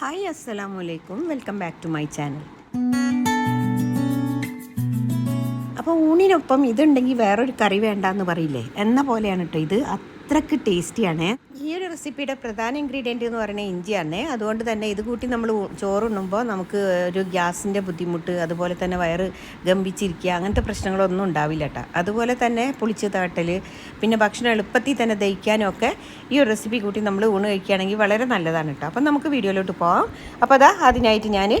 Hi അസ്സലാമു അലൈക്കും welcome back to my channel. അപ്പോൾ ഊണിനൊപ്പം ഇതുണ്ടെങ്കിൽ വേറൊരു കറി വേണ്ടെന്ന് പറയില്ലേ? എന്ന പോലെയാണ് കേട്ടോ ഇത്. അത്രയ്ക്ക് ടേസ്റ്റിയാണ്. ഈ ഒരു റെസിപ്പിയുടെ പ്രധാന ഇൻഗ്രീഡിയന്റ് എന്ന് പറയുന്നത് ഇഞ്ചിയാണ്. അതുകൊണ്ട് തന്നെ ഇത് കൂട്ടി നമ്മൾ ചോറുണ്ണുമ്പോൾ നമുക്ക് ഒരു ഗ്യാസിന്റെ ബുദ്ധിമുട്ട് അതുപോലെ തന്നെ വയറ് ഗംഭിച്ചിരിക്കുക അങ്ങനത്തെ പ്രശ്നങ്ങളൊന്നും ഉണ്ടാവില്ല കേട്ടോ അതുപോലെ തന്നെ പുളിച്ച് താട്ടൽ പിന്നെ ഭക്ഷണം എളുപ്പത്തിൽ തന്നെ ദഹിക്കാനും ഒക്കെ ഈ ഒരു റെസിപ്പി കൂട്ടി നമ്മൾ ഊണ് കഴിക്കുകയാണെങ്കിൽ വളരെ നല്ലതാണ് കേട്ടോ അപ്പം നമുക്ക് വീഡിയോയിലോട്ട് പോകാം അപ്പോൾ അതാ അതിനായിട്ട് ഞാൻ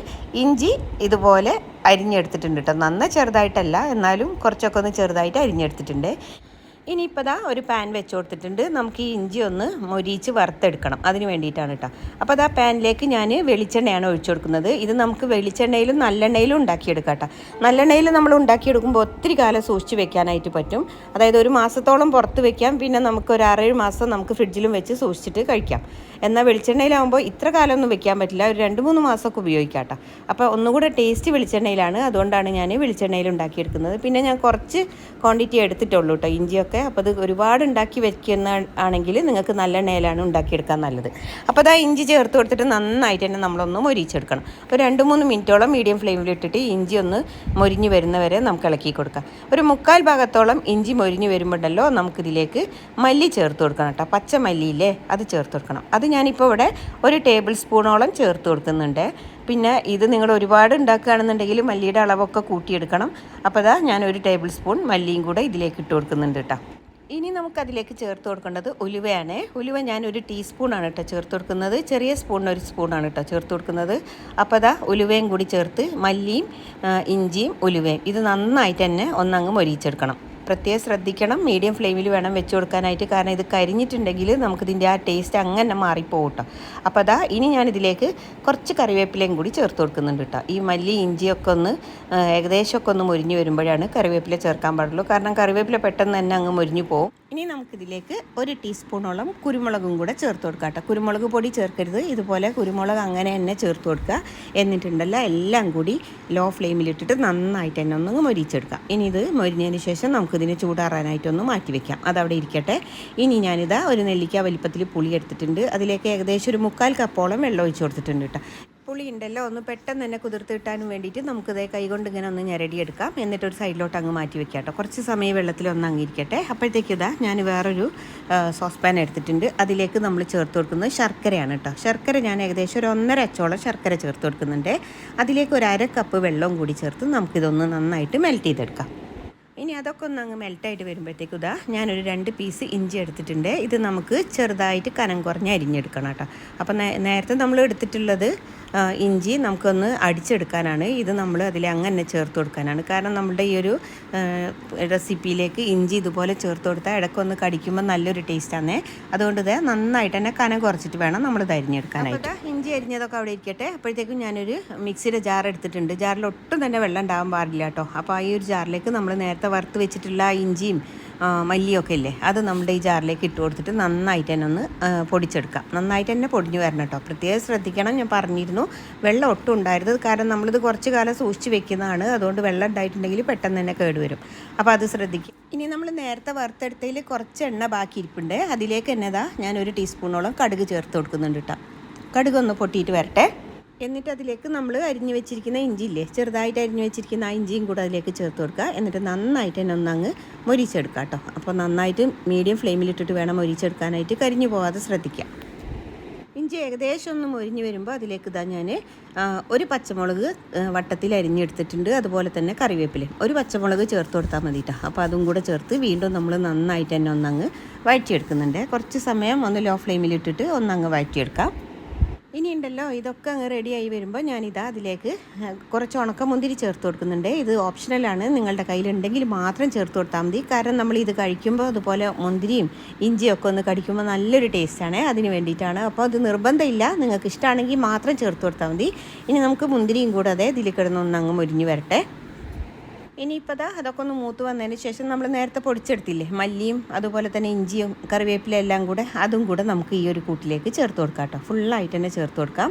ഇഞ്ചി ഇതുപോലെ അരിഞ്ഞെടുത്തിട്ടുണ്ട് കേട്ടോ നന്ന ചെറുതായിട്ടല്ല എന്നാലും കുറച്ചൊക്കെ ഒന്ന് ചെറുതായിട്ട് അരിഞ്ഞെടുത്തിട്ടുണ്ട്. ഇനിയിപ്പോൾ ദാ ഒരു പാൻ വെച്ച് കൊടുത്തിട്ടുണ്ട്. നമുക്ക് ഈ ഇഞ്ചി ഒന്ന് മൊരിച്ച് വറുത്തെടുക്കണം. അതിന് വേണ്ടിയിട്ടാണ് കേട്ടോ അപ്പോൾ അതാ പാനിലേക്ക് ഞാൻ വെളിച്ചെണ്ണയാണ് ഒഴിച്ചു കൊടുക്കുന്നത്. ഇത് നമുക്ക് വെളിച്ചെണ്ണയിലും നല്ലെണ്ണയിലും ഉണ്ടാക്കിയെടുക്കാം കേട്ടോ നല്ലെണ്ണയിൽ നമ്മൾ ഉണ്ടാക്കിയെടുക്കുമ്പോൾ ഒത്തിരി കാലം സൂക്ഷിച്ച് വെക്കാനായിട്ട് പറ്റും. അതായത് ഒരു മാസത്തോളം പുറത്ത് വെക്കാം. പിന്നെ നമുക്ക് ഒരു ആറേഴ് മാസം നമുക്ക് ഫ്രിഡ്ജിലും വെച്ച് സൂക്ഷിച്ചിട്ട് കഴിക്കാം. എന്നാൽ വെളിച്ചെണ്ണയിലാകുമ്പോൾ ഇത്ര കാലമൊന്നും വെക്കാൻ പറ്റില്ല. ഒരു രണ്ട് മൂന്ന് മാസമൊക്കെ ഉപയോഗിക്കാം കേട്ടോ അപ്പോൾ ഒന്നുകൂടെ ടേസ്റ്റ് വെളിച്ചെണ്ണയിലാണ്. അതുകൊണ്ടാണ് ഞാൻ വെളിച്ചെണ്ണയിൽ ഉണ്ടാക്കിയെടുക്കുന്നത്. പിന്നെ ഞാൻ കുറച്ച് ക്വാണ്ടിറ്റി എടുത്തിട്ടുള്ളൂ കേട്ടോ ഇഞ്ചിയൊക്കെ അപ്പോൾ ഇത് ഒരുപാട് ഉണ്ടാക്കി വെക്കുന്ന ആണെങ്കിൽ നിങ്ങൾക്ക് നല്ലെണ്ണയിലാണ് ഉണ്ടാക്കിയെടുക്കാൻ നല്ലത്. അപ്പോൾ അതാ ഇഞ്ചി ചേർത്ത് കൊടുത്തിട്ട് നന്നായിട്ട് തന്നെ നമ്മളൊന്ന് മൊരിച്ചെടുക്കണം. ഒരു രണ്ട് മൂന്ന് മിനിറ്റോളം മീഡിയം ഫ്ലെയിമിൽ ഇട്ടിട്ട് ഇഞ്ചി ഒന്ന് മൊരിഞ്ഞ് വരുന്നവരെ നമുക്ക് ഇളക്കി കൊടുക്കാം. ഒരു മുക്കാൽ ഭാഗത്തോളം ഇഞ്ചി മൊരിഞ്ഞ് വരുമ്പോഴല്ലോ നമുക്കിതിലേക്ക് മല്ലി ചേർത്ത് കൊടുക്കണം കേട്ടോ. പച്ച മല്ലിയില്ലേ അത് ചേർത്ത് കൊടുക്കണം. അത് ഞാനിപ്പോൾ ഇവിടെ ഒരു ടേബിൾ സ്പൂണോളം ചേർത്ത് കൊടുക്കുന്നുണ്ട്. പിന്നെ ഇത് നിങ്ങൾ ഒരുപാട് ഉണ്ടാക്കുകയാണെന്നുണ്ടെങ്കിൽ മല്ലിയുടെ അളവൊക്കെ കൂട്ടിയെടുക്കണം. അപ്പോൾ അതാ ഞാൻ ഒരു ടേബിൾ സ്പൂൺ മല്ലിയും കൂടെ ഇതിലേക്ക് ഇട്ട് കൊടുക്കുന്നുണ്ട് കേട്ടോ. ഇനി നമുക്കതിലേക്ക് ചേർത്ത് കൊടുക്കേണ്ടത് ഉലുവയാണ്. ഉലുവ ഞാൻ ഒരു ടീസ്പൂണാണ് കേട്ടോ ചേർത്ത് കൊടുക്കുന്നത്. ചെറിയ സ്പൂണിന് ഒരു സ്പൂണാണ് കേട്ടോ ചേർത്ത് കൊടുക്കുന്നത്. അപ്പോൾ അതാ ഉലുവയും കൂടി ചേർത്ത് മല്ലിയും ഇഞ്ചിയും ഉലുവയും. ഇത് നന്നായിട്ട് തന്നെ ഒന്നങ്ങ് മൊരിയിച്ചെടുക്കണം. പ്രത്യേകം ശ്രദ്ധിക്കണം. മീഡിയം ഫ്ലെയിമിൽ വേണം വെച്ച് കൊടുക്കാനായിട്ട്. കാരണം ഇത് കരിഞ്ഞിട്ടുണ്ടെങ്കിൽ നമുക്കിതിന്റെ ആ ടേസ്റ്റ് അങ്ങനെ മാറിപ്പോകും കേട്ടോ അപ്പോൾ അതാ ഇനി ഞാനിതിലേക്ക് കുറച്ച് കറിവേപ്പിലയും കൂടി ചേർത്ത് കൊടുക്കുന്നുണ്ട് കേട്ടോ. ഈ മല്ലി ഇഞ്ചിയൊക്കെ ഒന്ന് ഏകദേശമൊക്കെ ഒന്ന് മുരിഞ്ഞ് വരുമ്പോഴാണ് കറിവേപ്പില ചേർക്കാൻ പാടുള്ളൂ. കാരണം കറിവേപ്പില പെട്ടെന്ന് തന്നെ അങ്ങ് മുരിഞ്ഞു പോകും ഇനി നമുക്കിതിലേക്ക് ഒരു ടീസ്പൂണോളം കുരുമുളകും കൂടെ ചേർത്ത് കൊടുക്കാം കേട്ടോ. കുരുമുളക് പൊടി ചേർക്കരുത്. ഇതുപോലെ കുരുമുളക് അങ്ങനെ തന്നെ ചേർത്ത് കൊടുക്കുക. എന്നിട്ടുണ്ടല്ലോ എല്ലാം കൂടി ലോ ഫ്ലെയിമിലിട്ടിട്ട് നന്നായിട്ട് തന്നെ ഒന്ന് മൊരിച്ചെടുക്കുക ഇനി ഇത് മൊരിഞ്ഞതിന് ശേഷം നമുക്കിതിനെ ചൂടാറാനായിട്ടൊന്ന് മാറ്റി വെക്കാം. അതവിടെ ഇരിക്കട്ടെ. ഇനി ഞാനിതാ ഒരു നെല്ലിക്ക വലിപ്പത്തിൽ പുളി എടുത്തിട്ടുണ്ട്. അതിലേക്ക് ഏകദേശം ഒരു മുക്കാൽ കപ്പോളം വെള്ളം ഒഴിച്ച് കൊടുത്തിട്ടുണ്ട് കേട്ടോ. പുളി ഉണ്ടല്ലോ ഒന്ന് പെട്ടെന്ന് തന്നെ കുതിർത്ത് കിട്ടാനും വേണ്ടിയിട്ട് നമുക്കിത് കൈകൊണ്ട് ഇങ്ങനെ ഒന്ന് ഞെരടിയെടുക്കാം. എന്നിട്ട് ഒരു സൈഡിലോട്ട് അങ്ങ് മാറ്റി വെക്കാം കേട്ടോ കുറച്ച് സമയം വെള്ളത്തിൽ ഒന്ന് അങ്ങിരിക്കട്ടെ. അപ്പോഴത്തേക്ക് ഇതാ ഞാൻ വേറൊരു സോസ് പാൻ എടുത്തിട്ടുണ്ട്. അതിലേക്ക് നമ്മൾ ചേർത്ത് കൊടുക്കുന്നത് ശർക്കരയാണ് കേട്ടോ. ശർക്കര ഞാൻ ഏകദേശം ഒരു ഒന്നര അച്ചോളം ശർക്കര ചേർത്ത് കൊടുക്കുന്നുണ്ട്. അതിലേക്ക് ഒരു അര കപ്പ് വെള്ളവും കൂടി ചേർത്ത് നമുക്കിതൊന്ന് നന്നായിട്ട് മെൽറ്റ് ചെയ്തെടുക്കാം. ഇനി അതൊക്കെ ഒന്ന് അങ്ങ് മെൽറ്റായിട്ട് വരുമ്പോഴത്തേക്കും ഇതാ ഞാനൊരു രണ്ട് പീസ് ഇഞ്ചി എടുത്തിട്ടുണ്ട്. ഇത് നമുക്ക് ചെറുതായിട്ട് കനം കുറഞ്ഞ് അരിഞ്ഞെടുക്കണം കേട്ടോ. അപ്പം നേരത്തെ നമ്മൾ എടുത്തിട്ടുള്ളത് ഇഞ്ചി നമുക്കൊന്ന് അടിച്ചെടുക്കാനാണ്. ഇത് നമ്മൾ അതിൽ അങ്ങനെ ചേർത്ത് കൊടുക്കാനാണ്. കാരണം നമ്മുടെ ഈ ഒരു റെസിപ്പിയിലേക്ക് ഇഞ്ചി ഇതുപോലെ ചേർത്ത് കൊടുത്താൽ ഇടയ്ക്കൊന്ന് കടിക്കുമ്പോൾ നല്ലൊരു ടേസ്റ്റാണ് അതുകൊണ്ട് ഇത് നന്നായിട്ട് തന്നെ കനം കുറച്ചിട്ട് വേണം നമ്മൾ ഇത് അരിഞ്ഞെടുക്കാനായിട്ട് ഇഞ്ചി അരിഞ്ഞതൊക്കെ അവിടെ ഇരിക്കട്ടെ. അപ്പോഴത്തേക്കും ഞാനൊരു മിക്സിയുടെ ജാർ എടുത്തിട്ടുണ്ട്. ജാറിൽ ഒട്ടും തന്നെ വെള്ളം ഉണ്ടാകാൻ പാടില്ല കേട്ടോ. അപ്പോൾ ഈ ഒരു ജാറിലേക്ക് നമ്മൾ നേരത്തെ വറുത്ത് വെച്ചിട്ടുള്ള ഇഞ്ചിയും മല്ലിയൊക്കെ ഇല്ലേ? അത് നമ്മുടെ ഈ ജാറിലേക്ക് ഇട്ട് കൊടുത്തിട്ട് നന്നായിട്ട് തന്നെ ഒന്ന് പൊടിച്ചെടുക്കാം. നന്നായിട്ട് തന്നെ പൊടിഞ്ഞു വരണം കേട്ടോ. പ്രത്യേകം ശ്രദ്ധിക്കണം. ഞാൻ പറഞ്ഞിരുന്നു വെള്ളം ഒട്ടും ഉണ്ടായിരുന്നത് കാരണം നമ്മളിത് കുറച്ച് കാലം സൂക്ഷിച്ച് വെക്കുന്നതാണ്. അതുകൊണ്ട് വെള്ളം ഉണ്ടായിട്ടുണ്ടെങ്കിൽ പെട്ടെന്ന് തന്നെ കേടുവരും അപ്പോൾ അത് ശ്രദ്ധിക്കും. ഇനി നമ്മൾ നേരത്തെ വറുത്തെടുത്തതിൽ കുറച്ച് എണ്ണ ബാക്കി ഇരിപ്പുണ്ട്. അതിലേക്ക് എന്നതാ ഞാൻ ഒരു ടീസ്പൂണോളം കടുക് ചേർത്ത് കൊടുക്കുന്നുണ്ട് കേട്ടോ. കടുക് ഒന്ന് പൊട്ടിയിട്ട് വരട്ടെ. എന്നിട്ട് അതിലേക്ക് നമ്മൾ അരിഞ്ഞു വെച്ചിരിക്കുന്ന ഇഞ്ചി ഇല്ലേ ചെറുതായിട്ട് അരിഞ്ഞു വെച്ചിരിക്കുന്ന ആ ഇഞ്ചിയും കൂടെ അതിലേക്ക് ചേർത്ത് കൊടുക്കുക. എന്നിട്ട് നന്നായിട്ട് തന്നെ ഒന്നങ്ങ് മൊരിച്ചെടുക്കുക കേട്ടോ. അപ്പോൾ നന്നായിട്ട് മീഡിയം ഫ്ലെയിമിലിട്ടിട്ട് വേണം മൊരിച്ചെടുക്കാനായിട്ട് കരിഞ്ഞു പോകാതെ ശ്രദ്ധിക്കുക. ഇഞ്ചി ഏകദേശം ഒന്ന് മൊരിഞ്ഞ് വരുമ്പോൾ അതിലേക്ക് ഇതാ ഞാൻ ഒരു പച്ചമുളക് വട്ടത്തിൽ അരിഞ്ഞെടുത്തിട്ടുണ്ട്. അതുപോലെ തന്നെ കറിവേപ്പില. ഒരു പച്ചമുളക് ചേർത്ത് കൊടുത്താൽ മതി കേട്ടോ. അപ്പോൾ അതും കൂടെ ചേർത്ത് വീണ്ടും നമ്മൾ നന്നായിട്ട് തന്നെ ഒന്നങ്ങ് വഴറ്റിയെടുക്കുന്നുണ്ട്. കുറച്ച് സമയം ഒന്ന് ലോ ഫ്ലെയിമിലിട്ടിട്ട് ഒന്നങ്ങ് വഴറ്റിയെടുക്കാം. ഇനി ഉണ്ടല്ലോ ഇതൊക്കെ അങ്ങ് റെഡിയായി വരുമ്പോൾ ഞാനിതാ അതിലേക്ക് കുറച്ച് ഉണക്ക മുന്തിരി ചേർത്ത് കൊടുക്കുന്നുണ്ട്. ഇത് ഓപ്ഷണലാണ് നിങ്ങളുടെ കയ്യിലുണ്ടെങ്കിൽ മാത്രം ചേർത്ത് കൊടുത്താൽ മതി. കാരണം നമ്മൾ ഇത് കഴിക്കുമ്പോൾ അതുപോലെ മുന്തിരിയും ഇഞ്ചിയും ഒക്കെ ഒന്ന് കടിക്കുമ്പോൾ നല്ലൊരു ടേസ്റ്റാണ് അതിന് വേണ്ടിയിട്ടാണ്. അപ്പോൾ അത് നിർബന്ധമില്ല. നിങ്ങൾക്ക് ഇഷ്ടമാണെങ്കിൽ മാത്രം ചേർത്ത് കൊടുത്താൽ മതി. ഇനി നമുക്ക് മുന്തിരിയും കൂടാതെ ഇതിൽ കിടന്നൊന്ന് അങ്ങ് മുരിഞ്ഞ് വരട്ടെ. ഇനിയിപ്പോൾ ദാ അതൊക്കെ ഒന്ന് മൂത്ത് വന്നതിന് ശേഷം നമ്മൾ നേരത്തെ പൊടിച്ചെടുത്തില്ലേ? മല്ലിയും അതുപോലെ തന്നെ ഇഞ്ചിയും കറിവേപ്പില എല്ലാം കൂടെ അതും കൂടെ നമുക്ക് ഈ ഒരു കൂട്ടിലേക്ക് ചേർത്ത് കൊടുക്കാം കേട്ടോ. ഫുള്ളായിട്ട് തന്നെ ചേർത്ത് കൊടുക്കാം.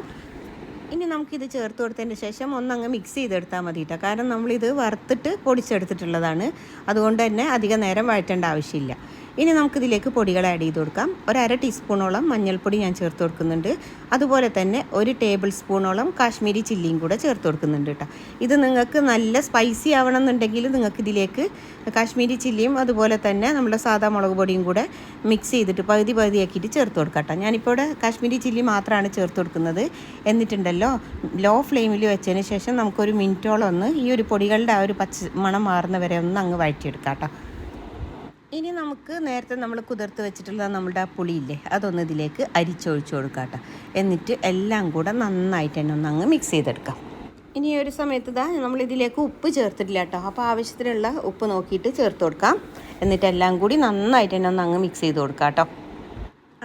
ഇനി നമുക്കിത് ചേർത്ത് കൊടുത്തതിന് ശേഷം ഒന്നങ്ങ് മിക്സ് ചെയ്തെടുത്താൽ മതി കേട്ടോ. കാരണം നമ്മളിത് വറുത്തിട്ട് പൊടിച്ചെടുത്തിട്ടുള്ളതാണ്. അതുകൊണ്ട് തന്നെ അധികം നേരം വഴറ്റേണ്ട ആവശ്യമില്ല. ഇനി നമുക്കിതിലേക്ക് പൊടികൾ ആഡ് ചെയ്ത് കൊടുക്കാം. ഒരു അര ടീസ്പൂണോളം മഞ്ഞൾപ്പൊടി ഞാൻ ചേർത്ത് കൊടുക്കുന്നുണ്ട്. അതുപോലെ തന്നെ ഒരു ടേബിൾ സ്പൂണോളം കാശ്മീരി ചില്ലിയും കൂടെ ചേർത്ത് കൊടുക്കുന്നുണ്ട് കേട്ടോ ഇത് നിങ്ങൾക്ക് നല്ല സ്പൈസി ആവണം എന്നുണ്ടെങ്കിൽ നിങ്ങൾക്ക് ഇതിലേക്ക് കാശ്മീരി ചില്ലിയും അതുപോലെ തന്നെ നമ്മുടെ സാധാ മുളക് പൊടിയും കൂടെ മിക്സ് ചെയ്തിട്ട് പകുതി പകുതിയാക്കിയിട്ട് ചേർത്ത് കൊടുക്കാം കേട്ടോ ഞാനിപ്പോൾ ഇവിടെ കാശ്മീരി ചില്ലി മാത്രമാണ് ചേർത്ത് കൊടുക്കുന്നത്. എന്നിട്ടുണ്ടല്ലോ ലോ ഫ്ലെയിമിൽ വെച്ചതിന് ശേഷം നമുക്കൊരു മിനിറ്റോളം ഒന്ന് ഈ ഒരു പൊടികളുടെ ആ ഒരു പച്ച മണം മാറുന്ന വരെ ഒന്ന് അങ്ങ് വഴറ്റിയെടുക്കാം കേട്ടോ ഇനി നമുക്ക് നേരത്തെ നമ്മൾ കുതിർത്ത് വെച്ചിട്ടുള്ള നമ്മുടെ ആ പുളിയില്ലേ അതൊന്ന് ഇതിലേക്ക് അരിച്ചൊഴിച്ച് കൊടുക്കാം കേട്ടോ. എന്നിട്ട് എല്ലാം കൂടെ നന്നായിട്ട് തന്നെ ഒന്ന് അങ്ങ് മിക്സ് ചെയ്തെടുക്കാം. ഇനി ഒരു സമയത്ത് ഇതാ നമ്മൾ ഇതിലേക്ക് ഉപ്പ് ചേർത്തിട്ടില്ല കേട്ടോ. അപ്പോൾ ആവശ്യത്തിനുള്ള ഉപ്പ് നോക്കിയിട്ട് ചേർത്ത് കൊടുക്കാം. എന്നിട്ട് എല്ലാം കൂടി നന്നായിട്ട് തന്നെ ഒന്ന് അങ്ങ് മിക്സ് ചെയ്ത് കൊടുക്കാം കേട്ടോ.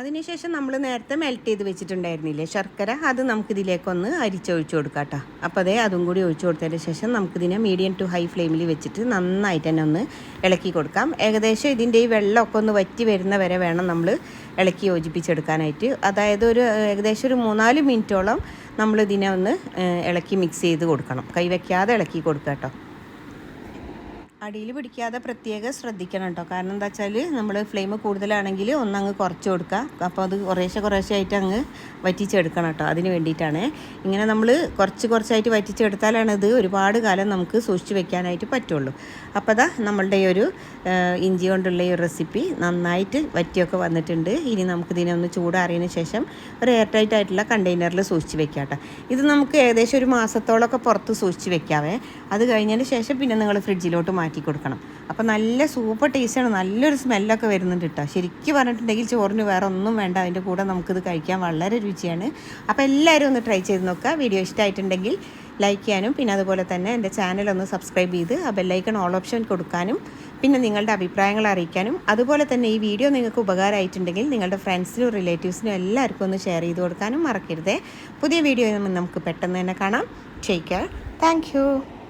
അതിനുശേഷം നമ്മൾ നേരത്തെ മെൽറ്റ് ചെയ്ത് വെച്ചിട്ടുണ്ടായിരുന്നില്ലേ? ശർക്കര അത് നമുക്കിതിലേക്കൊന്ന് അരിച്ചൊഴിച്ചു കൊടുക്കാം കേട്ടോ അപ്പോൾ അതേ അതും കൂടി ഒഴിച്ചു കൊടുത്തതിന് ശേഷം നമുക്കിതിനെ മീഡിയം ടു ഹൈ ഫ്ലെയിമിൽ വെച്ചിട്ട് നന്നായിട്ട് തന്നെ ഒന്ന് ഇളക്കി കൊടുക്കാം. ഏകദേശം ഇതിന്റെ ഈ വെള്ളമൊക്കെ ഒന്ന് വറ്റി വരുന്ന വരെ വേണം നമ്മൾ ഇളക്കി യോജിപ്പിച്ചെടുക്കാനായിട്ട്. അതായത് ഒരു ഏകദേശം ഒരു മൂന്നാൽ മിനിറ്റോളം നമ്മളിതിനെ ഒന്ന് ഇളക്കി മിക്സ് ചെയ്ത് കൊടുക്കണം. കൈവയ്ക്കാതെ ഇളക്കി കൊടുക്കുക കേട്ടോ അടിയിൽ പിടിക്കാതെ പ്രത്യേകം ശ്രദ്ധിക്കണം കേട്ടോ. കാരണം എന്താ വെച്ചാൽ നമ്മൾ ഫ്ലെയിം കൂടുതലാണെങ്കിൽ ഒന്നങ്ങ് കുറച്ച് കൊടുക്കുക. അപ്പോൾ അത് കുറേശ്ശെ കുറേശ്ശെ ആയിട്ട് അങ്ങ് വറ്റിച്ചെടുക്കണം കേട്ടോ. അതിന് വേണ്ടിയിട്ടാണ്. ഇങ്ങനെ നമ്മൾ കുറച്ച് കുറച്ചായിട്ട് വറ്റിച്ചെടുത്താലാണ് ഇത് ഒരുപാട് കാലം നമുക്ക് സൂക്ഷിച്ച് വെക്കാനായിട്ട് പറ്റുള്ളൂ. അപ്പോൾ അതാ നമ്മളുടെ ഈ ഒരു ഇഞ്ചി കൊണ്ടുള്ള ഈ റെസിപ്പി നന്നായിട്ട് വറ്റിയൊക്കെ വന്നിട്ടുണ്ട്. ഇനി നമുക്കിതിനെ ഒന്ന് ചൂടാറിയതിന് ശേഷം ഒരു എയർ ടൈറ്റ് ആയിട്ടുള്ള കണ്ടെയ്നറിൽ സൂക്ഷിച്ച് വെക്കാം കേട്ടോ. ഇത് നമുക്ക് ഏകദേശം ഒരു മാസത്തോളമൊക്കെ പുറത്ത് സൂക്ഷിച്ച് വെക്കാവേ. അത് കഴിഞ്ഞതിന് ശേഷം പിന്നെ നിങ്ങൾ ഫ്രിഡ്ജിലോട്ട് മാറ്റി കൊടുക്കണം അപ്പോൾ നല്ല സൂപ്പർ ടേസ്റ്റാണ് നല്ലൊരു സ്മെല്ലൊക്കെ വരുന്നുണ്ട് കേട്ടോ ശരിക്കും പറഞ്ഞിട്ടുണ്ടെങ്കിൽ ചോറിന് വേറെ ഒന്നും വേണ്ട. അതിന്റെ കൂടെ നമുക്കിത് കഴിക്കാൻ വളരെ രുചിയാണ്. അപ്പോൾ എല്ലാവരും ഒന്ന് ട്രൈ ചെയ്ത് നോക്കുക. വീഡിയോ ഇഷ്ടമായിട്ടുണ്ടെങ്കിൽ ലൈക്ക് ചെയ്യാനും പിന്നെ അതുപോലെ തന്നെ എന്റെ ചാനൽ ഒന്ന് സബ്സ്ക്രൈബ് ചെയ്ത് ആ ബെല്ലൈക്കൺ ഓൾ ഓപ്ഷൻ കൊടുക്കാനും പിന്നെ നിങ്ങളുടെ അഭിപ്രായങ്ങൾ അറിയിക്കാനും അതുപോലെ തന്നെ ഈ വീഡിയോ നിങ്ങൾക്ക് ഉപകാരമായിട്ടുണ്ടെങ്കിൽ നിങ്ങളുടെ ഫ്രണ്ട്സിനും റിലേറ്റീവ്സിനും എല്ലാവർക്കും ഒന്ന് ഷെയർ ചെയ്ത് കൊടുക്കാനും മറക്കരുതേ. പുതിയ വീഡിയോ നമുക്ക് പെട്ടെന്ന് തന്നെ കാണാം. Care thank